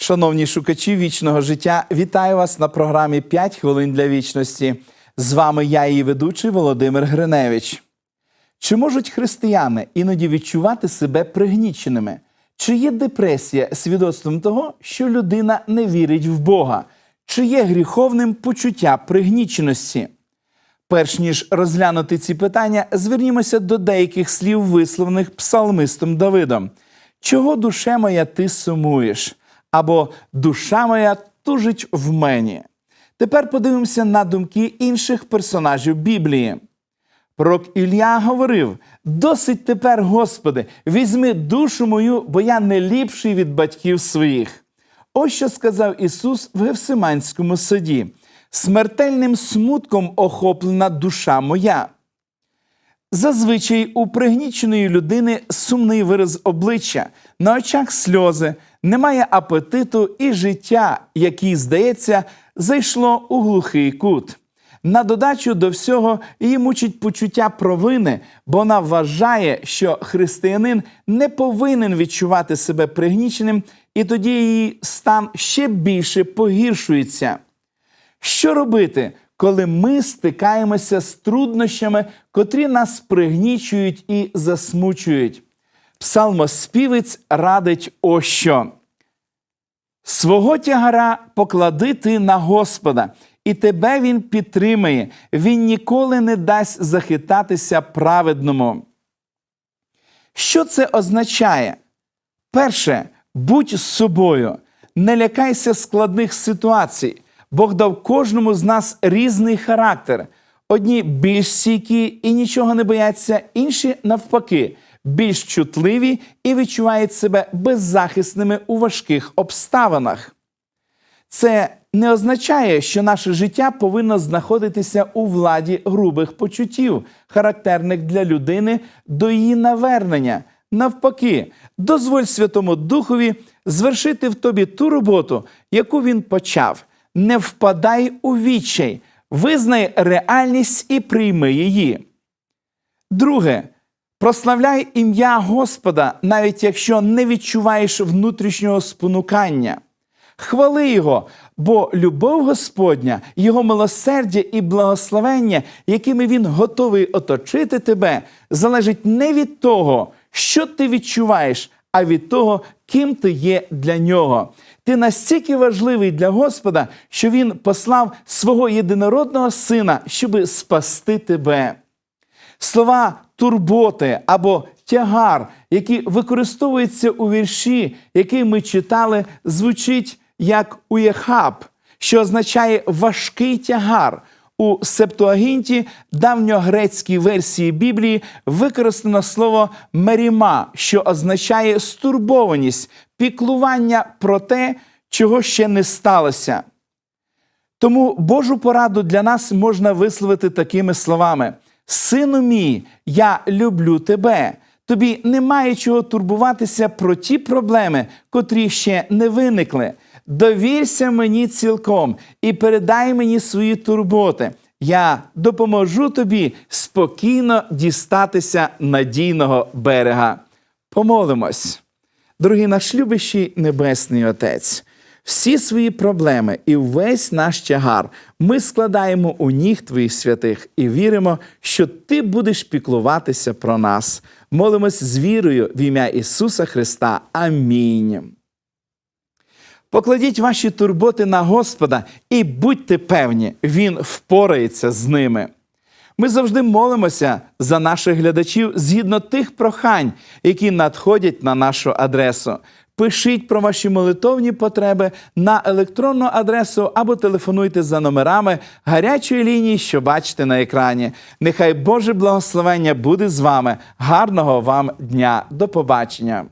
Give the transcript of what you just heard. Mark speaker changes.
Speaker 1: Шановні шукачі вічного життя, вітаю вас на програмі «5 хвилин для вічності. З вами я, її ведучий Володимир Гриневич. Чи можуть християни іноді відчувати себе пригніченими? Чи є депресія свідоцтвом того, що людина не вірить в Бога? Чи є гріховним почуття пригніченості? Перш ніж розглянути ці питання, звернімося до деяких слів, висловлених псалмистом Давидом. Чого душе моя ти сумуєш? Або душа моя тужить в мені. Тепер подивимося на думки інших персонажів Біблії. Пророк Ілля говорив: досить тепер, Господи, візьми душу мою, бо я не ліпший від батьків своїх. Ось що сказав Ісус в Гевсиманському саді: смертельним смутком охоплена душа моя. Зазвичай у пригніченої людини сумний вираз обличчя, на очах сльози, немає апетиту і життя, який, здається, зайшло у глухий кут. На додачу до всього її мучить почуття провини, бо вона вважає, що християнин не повинен відчувати себе пригніченим, і тоді її стан ще більше погіршується. Що робити, коли ми стикаємося з труднощами, котрі нас пригнічують і засмучують? Псалмоспівець радить ось що. Свого тягара поклади ти на Господа, і тебе Він підтримає, Він ніколи не дасть захитатися праведному. Що це означає? Перше, будь з собою, не лякайся складних ситуацій. Бог дав кожному з нас різний характер. Одні більш стійкі і нічого не бояться, інші навпаки, більш чутливі і відчувають себе беззахисними у важких обставинах. Це не означає, що наше життя повинно знаходитися у владі грубих почуттів, характерних для людини до її навернення. Навпаки, дозволь Святому Духові звершити в тобі ту роботу, яку він почав. Не впадай у відчай, визнай реальність і прийми її. Друге, прославляй ім'я Господа, навіть якщо не відчуваєш внутрішнього спонукання. Хвали Його, бо любов Господня, Його милосердя і благословення, якими Він готовий оточити тебе, залежить не від того, що ти відчуваєш, а від того, ким ти є для нього. Ти настільки важливий для Господа, що Він послав свого єдинородного сина, щоби спасти тебе. Слова турботи або тягар, які використовуються у вірші, який ми читали, звучить як уєхаб, що означає важкий тягар. У Септуагінті давньогрецькій версії Біблії використано слово меріма, що означає стурбованість, піклування про те, чого ще не сталося. Тому Божу пораду для нас можна висловити такими словами: Сину мій, я люблю тебе. Тобі немає чого турбуватися про ті проблеми, котрі ще не виникли. Довірся мені цілком і передай мені свої турботи. Я допоможу тобі спокійно дістатися надійного берега. Помолимось. Дорогий наш любящий Небесний Отець, всі свої проблеми і весь наш тягар ми складаємо у ніг Твоїх святих і віримо, що Ти будеш піклуватися про нас. Молимось з вірою в ім'я Ісуса Христа. Амінь. Покладіть ваші турботи на Господа і будьте певні, Він впорається з ними. Ми завжди молимося за наших глядачів згідно тих прохань, які надходять на нашу адресу. Пишіть про ваші молитовні потреби на електронну адресу або телефонуйте за номерами гарячої лінії, що бачите на екрані. Нехай Боже благословення буде з вами. Гарного вам дня! До побачення!